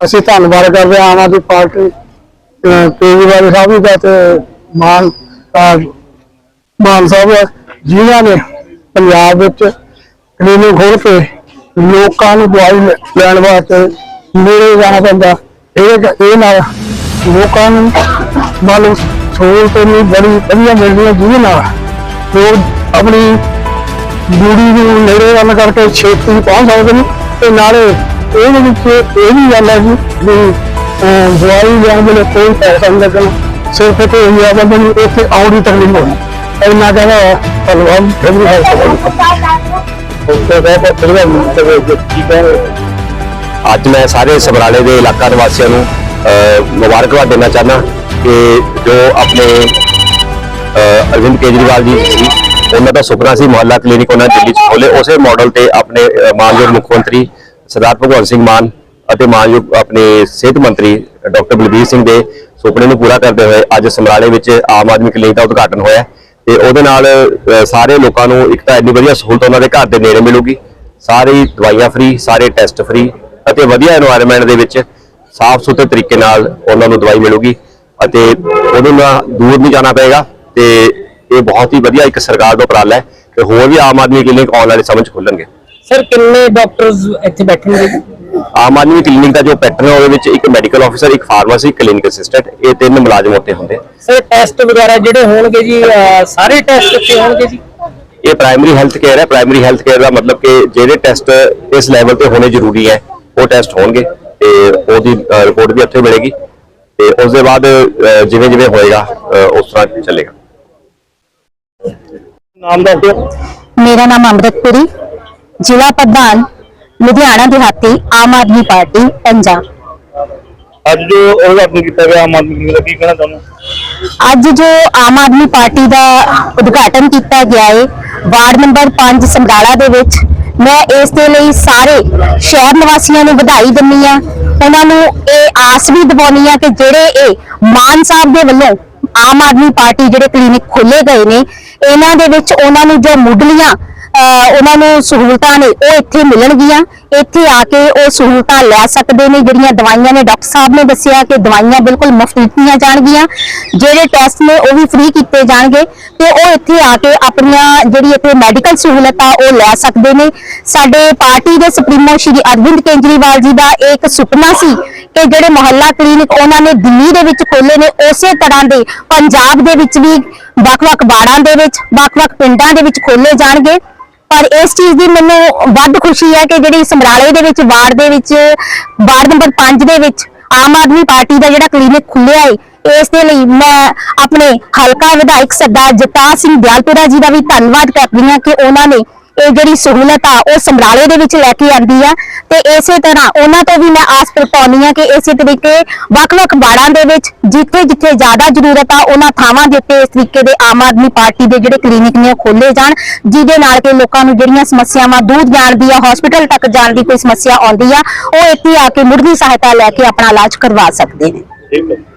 ਅਸੀਂ ਧੰਨਵਾਦ ਕਰਦੇ ਹਾਂ ਆਮ ਆਦਮੀ ਪਾਰਟੀ ਕੇਜਰੀਵਾਲ ਸਾਹਿਬ ਜੀ ਦਾ ਤੇ ਮਾਨ ਮਾਨ ਸਾਹਿਬ ਜਿਨ੍ਹਾਂ ਨੇ ਪੰਜਾਬ ਵਿੱਚ ਕਲੀਨਿਕ ਖੋਲ ਕੇ ਲੋਕਾਂ ਨੂੰ ਦਵਾਈ ਲੈਣ ਵਾਸਤੇ ਨੇੜੇ ਜਾਣਾ ਪੈਂਦਾ। ਇਹ ਇਹ ਨਾਲ ਲੋਕਾਂ ਨੂੰ ਮਾਲੂਮ ਸਹੂਲਤ ਨਹੀਂ ਬੜੀ ਵਧੀਆ ਮਿਲਦੀ ਹੈ ਜਿਹਦੇ ਨਾਲ ਲੋਕ ਆਪਣੀ ਡਿਊਟੀ ਨੂੰ ਨੇੜੇ ਕਰਨ ਕਰਕੇ ਛੇਤੀ ਪਹੁੰਚ ਸਕਦੇ ਨੇ ਤੇ ਨਾਲੇ ਇਹਦੇ ਵਿੱਚ ਇਹ ਵੀ ਗੱਲ ਹੈ ਜੀ ਵੀ ਦਵਾਈ ਲੈਣ ਵੇਲੇ ਕੋਈ ਪੈਸਾ ਨਹੀਂ ਲੱਗਣਾ, ਸਿਰਫ ਤੇ ਇਹ ਆ ਬੰਦੇ ਨੂੰ ਇੱਥੇ ਆਉਣ ਦੀ ਤਕਲੀਫ ਹੋਣੀ। ਇੰਨਾ ਕਹਿੰਦਾ ਧੰਨਵਾਦ ਫਿਰ ਹੈ। ਅੱਜ ਮੈਂ ਸਾਰੇ ਸਮਰਾਲੇ ਦੇ ਇਲਾਕਾ ਨਿਵਾਸੀਆਂ ਨੂੰ ਮੁਬਾਰਕਬਾਦ ਦੇਣਾ ਚਾਹਨਾ ਕਿ ਜੋ ਆਪਣੇ ਅਰਵਿੰਦ ਕੇਜਰੀਵਾਲ ਜੀ ਸੀ, ਉਹਨਾਂ ਦਾ ਸੁਪਨਾ ਸੀ ਮੁਹੱਲਾ ਕਲੀਨਿਕ ਉਹਨਾਂ ਦਿੱਲੀ 'ਚ ਖੋਲੇ ਉਸੇ ਮਾਡਲ ਤੇ ਆਪਣੇ ਮਾਨਯੋਗ ਮੁੱਖ ਮੰਤਰੀ ਸਰਦਾਰ ਭਗਵੰਤ ਸਿੰਘ ਮਾਨ ਅਤੇ ਮਾਨਯੋਗ ਆਪਣੇ ਸਿਹਤ ਮੰਤਰੀ ਡਾਕਟਰ ਬਲਬੀਰ ਸਿੰਘ ਦੇ ਸੁਪਨੇ ਨੂੰ ਪੂਰਾ ਕਰਦੇ ਹੋਏ ਅੱਜ ਸਮਰਾਲੇ ਵਿੱਚ ਆਮ ਆਦਮੀ ਕਲੀਨਿਕ ਦਾ ਉਦਘਾਟਨ ਹੋਇਆ ਤੇ ਉਹਦੇ ਨਾਲ ਸਾਰੇ ਲੋਕਾਂ ਨੂੰ ਇੱਕ ਤਾਂ ਇੰਨੀ ਵਧੀਆ ਸਹੂਲਤ ਉਹਨਾਂ ਦੇ ਘਰ ਦੇ ਨੇੜੇ ਮਿਲੂਗੀ, ਸਾਰੀ ਦਵਾਈਆਂ ਫ੍ਰੀ ਸਾਰੇ ਟੈਸਟ ਫ੍ਰੀ ਅਤੇ ਵਧੀਆ এনवायरमेंट ਦੇ ਵਿੱਚ ਸਾਫ਼ ਸੁਥਰੇ ਤਰੀਕੇ ਨਾਲ ਉਹਨਾਂ ਨੂੰ ਦਵਾਈ ਮਿਲੂਗੀ ਅਤੇ ਉਹਦੇ ਨਾਲ ਦੂਰ ਨਹੀਂ ਜਾਣਾ ਪਏਗਾ ਤੇ ਇਹ ਬਹੁਤ ਹੀ ਵਧੀਆ ਇੱਕ ਸਰਕਾਰ ਦਾ ਉਪਰਾਲਾ ਹੈ ਕਿ ਹੋਰ ਵੀ ਆਮ ਆਦਮੀ ਕਲੀਨਿਕ ਆਉਣ ਵਾਲੇ ਸਮੇਂ ਚ ਖੁੱਲਣਗੇ। ਸਰ ਕਿੰਨੇ ਡਾਕਟਰਸ ਇੱਥੇ ਬੈਠਣਗੇ? ਆਮ ਆਦਮੀ ਕਲੀਨਿਕ ਦਾ ਜੋ ਪੈਟਰਨ ਹੈ ਉਹਦੇ ਵਿੱਚ ਇੱਕ ਮੈਡੀਕਲ ਆਫੀਸਰ ਇੱਕ ਫਾਰਮਾਸੀ ਕਲੀਨਿਕ ਅਸਿਸਟੈਂਟ ਇਹ ਤਿੰਨ ਮੁਲਾਜ਼ਮ ਉੱਤੇ ਹੁੰਦੇ। ਸਰ ਟੈਸਟ ਵਗੈਰਾ ਜਿਹੜੇ ਹੋਣਗੇ ਜੀ ਅਹ, ਸਾਰੇ ਟੈਸਟ ਇੱਥੇ ਹੋਣਗੇ ਜੀ? ਇਹ ਪ੍ਰਾਇਮਰੀ ਹੈਲਥ ਕੇਅਰ ਹੈ। ਪ੍ਰਾਇਮਰੀ ਹੈਲਥ ਕੇਅਰ ਦਾ ਮਤਲਬ ਕਿ ਜਿਹੜੇ ਟੈਸਟ ਇਸ ਲੈਵਲ ਤੇ ਹੋਣੇ ਜ਼ਰੂਰੀ ਹੈ ਉਹ ਟੈਸਟ ਹੋਣਗੇ ਤੇ ਉਹਦੀ ਰਿਪੋਰਟ ਵੀ ਉੱਥੇ ਮਿਲੇਗੀ ਤੇ ਉਸ ਦੇ ਬਾਅਦ ਜਿਵੇਂ ਜਿਵੇਂ ਹੋਏਗਾ ਉਸ ਤਰ੍ਹਾਂ ਚੱਲੇਗਾ। ਨਾਮ ਦੱਸ ਦਿਓ। ਮੇਰਾ ਨਾਮ ਅੰਮ੍ਰਿਤਪੁਰੀ। ਜ਼ਿਲ੍ਹਾ ਪ੍ਰਧਾਨ ਲੁਧਿਆਣਾ ਦਿਹਾਤੀ ਆਮ ਆਦਮੀ ਪਾਰਟੀ ਪੰਜਾਬ। ਅੱਜ ਜੋ ਉਦਘਾਟਨ ਕੀਤਾ ਗਿਆ ਆਮ ਆਦਮੀ ਕਲੀਨਿਕ ਦਾ ਕੀ ਕਹਿਣਾ ਚਾਹੁੰਦੇ ਅੱਜ ਜੋ ਆਮ ਆਦਮੀ ਪਾਰਟੀ ਦਾ ਉਦਘਾਟਨ ਕੀਤਾ ਗਿਆ ਹੈ ਵਾਰਡ ਨੰਬਰ 5 ਸਮਰਾਲਾ ਦੇ ਵਿੱਚ ਮੈਂ ਇਸ ਦੇ ਲਈ ਸਾਰੇ ਸ਼ਹਿਰ ਨਿਵਾਸੀਆਂ ਨੂੰ ਵਧਾਈ ਦਿੰਦੀ ਆ ਉਹਨਾਂ ਨੂੰ ਇਹ ਆਸ ਵੀ ਦਿਵਾਉਣੀ ਆ ਕਿ ਜਿਹੜੇ ਇਹ ਮਾਨ ਸਾਹਿਬ ਦੇ ਵੱਲੋਂ ਆਮ ਆਦਮੀ ਪਾਰਟੀ ਜਿਹੜੇ ਕਲੀਨਿਕ ਖੋਲੇ ਗਏ ਨੇ ਇਹਨਾਂ ਦੇ ਵਿੱਚ ਉਹਨਾਂ ਨੂੰ ਜੋ ਮੁੱਢਲੀਆਂ ਉਹਨਾਂ ਨੂੰ ਸਹੂਲਤਾਂ ਨੇ, ਉਹ ਇੱਥੇ ਮਿਲਣਗੀਆਂ। ਇੱਥੇ ਆ ਕੇ ਉਹ ਸਹੂਲਤਾਂ ਲੈ ਸਕਦੇ ਨੇ, ਜਿਹੜੀਆਂ ਦਵਾਈਆਂ ਨੇ। ਡਾਕਟਰ ਸਾਹਿਬ ਨੇ ਦੱਸਿਆ ਕਿ ਦਵਾਈਆਂ ਬਿਲਕੁਲ ਮੁਫਤ ਦਿੱਤੀਆਂ ਜਾਣਗੀਆਂ। ਜਿਹੜੇ ਟੈਸਟ ਨੇ, ਉਹ ਵੀ ਫ੍ਰੀ ਕੀਤੇ ਜਾਣਗੇ। ਤੇ ਉਹ ਇੱਥੇ ਆ ਕੇ ਆਪਣੀਆਂ ਜਿਹੜੀ ਇੱਥੇ ਮੈਡੀਕਲ ਸਹੂਲਤ ਆ ਉਹ ਲੈ ਸਕਦੇ ਨੇ। ਸਾਡੇ ਪਾਰਟੀ ਦੇ ਸੁਪਰੀਮੋ ਸ਼੍ਰੀ ਅਰਵਿੰਦ ਕੇਜਰੀਵਾਲ ਜੀ ਦਾ ਇੱਕ ਸੁਪਨਾ ਸੀ ਕਿ ਜਿਹੜੇ ਮੁਹੱਲਾ ਕਲੀਨਿਕ ਉਹਨਾਂ ਨੇ ਦਿੱਲੀ ਦੇ ਵਿੱਚ ਖੋਲੇ ਨੇ, ਉਸੇ ਤਰ੍ਹਾਂ ਦੇ ਪੰਜਾਬ ਦੇ ਵਿੱਚ ਵੀ ਵੱਖ-ਵੱਖ ਵਾਰਡਾਂ ਦੇ ਵਿੱਚ, ਵੱਖ-ਵੱਖ ਪਿੰਡਾਂ ਦੇ ਵਿੱਚ ਖੋਲੇ ਜਾਣਗੇ। ਪਰ ਇਸ ਚੀਜ਼ ਦੀ ਮੈਨੂੰ ਵੱਧ ਖੁਸ਼ੀ ਹੈ ਕਿ ਜਿਹੜੀ ਸਮਰਾਲੇ ਦੇ ਵਿੱਚ, ਵਾਰਡ ਦੇ ਵਿੱਚ, ਵਾਰਡ ਨੰਬਰ 5 ਦੇ ਵਿੱਚ ਆਮ ਆਦਮੀ ਪਾਰਟੀ ਦਾ ਜਿਹੜਾ ਕਲੀਨਿਕ ਖੁੱਲਿਆ ਹੈ ਇਸ ਦੇ ਲਈ ਮੈਂ ਆਪਣੇ ਹਲਕਾ ਵਿਧਾਇਕ ਸਰਦਾਰ ਜਗਤਾਰ ਸਿੰਘ ਦਿਆਲਪੁਰਾ ਜੀ ਦਾ ਵੀ ਧੰਨਵਾਦ ਕਰਦੀ ਹਾਂ ਕਿ ਉਹਨਾਂ ਨੇ ਇਹ ਜਿਹੜੀ ਸਹੂਲਤ ਆ, ਉਹ ਸਮਰਾਲੇ ਦੇ ਵਿੱਚ ਲੈ ਕੇ ਆਂਦੀ ਆ। ਤੇ ਇਸੇ ਤਰ੍ਹਾਂ ਉਹਨਾਂ ਤੋਂ ਵੀ ਮੈਂ ਆਸ ਪ੍ਰਗਟਾਉਣੀ ਆ ਕਿ ਇਸੇ ਤਰੀਕੇ ਵੱਖ-ਵੱਖ ਵਾਰਡਾਂ ਦੇ ਵਿੱਚ ਜਿੱਥੇ ਜਿੱਥੇ ਜ਼ਿਆਦਾ ਜ਼ਰੂਰਤ ਆ, ਉਹਨਾਂ ਥਾਵਾਂ ਦੇ ਉੱਤੇ ਇਸ ਤਰੀਕੇ ਦੇ ਆਮ ਆਦਮੀ ਪਾਰਟੀ ਦੇ ਜਿਹੜੇ ਕਲੀਨਿਕ ਨੇ ਉਹ ਖੋਲੇ ਜਾਣ, ਜਿਹਦੇ ਨਾਲ ਕਿ ਲੋਕਾਂ ਨੂੰ ਜਿਹੜੀਆਂ ਸਮੱਸਿਆਵਾਂ ਦੂਰ ਜਾਣ ਦੀ ਆ ਹਸਪੀਟਲ ਤੱਕ ਜਾਣ ਦੀ ਕੋਈ ਸਮੱਸਿਆ ਆਉਂਦੀ ਆ, ਉਹ ਇੱਥੇ ਆ ਕੇ ਮੁੱਢਲੀ ਸਹਾਇਤਾ ਲੈ ਕੇ ਆਪਣਾ ਇਲਾਜ ਕਰਵਾ ਸਕਦੇ ਨੇ। ਠੀਕ ਹੈ।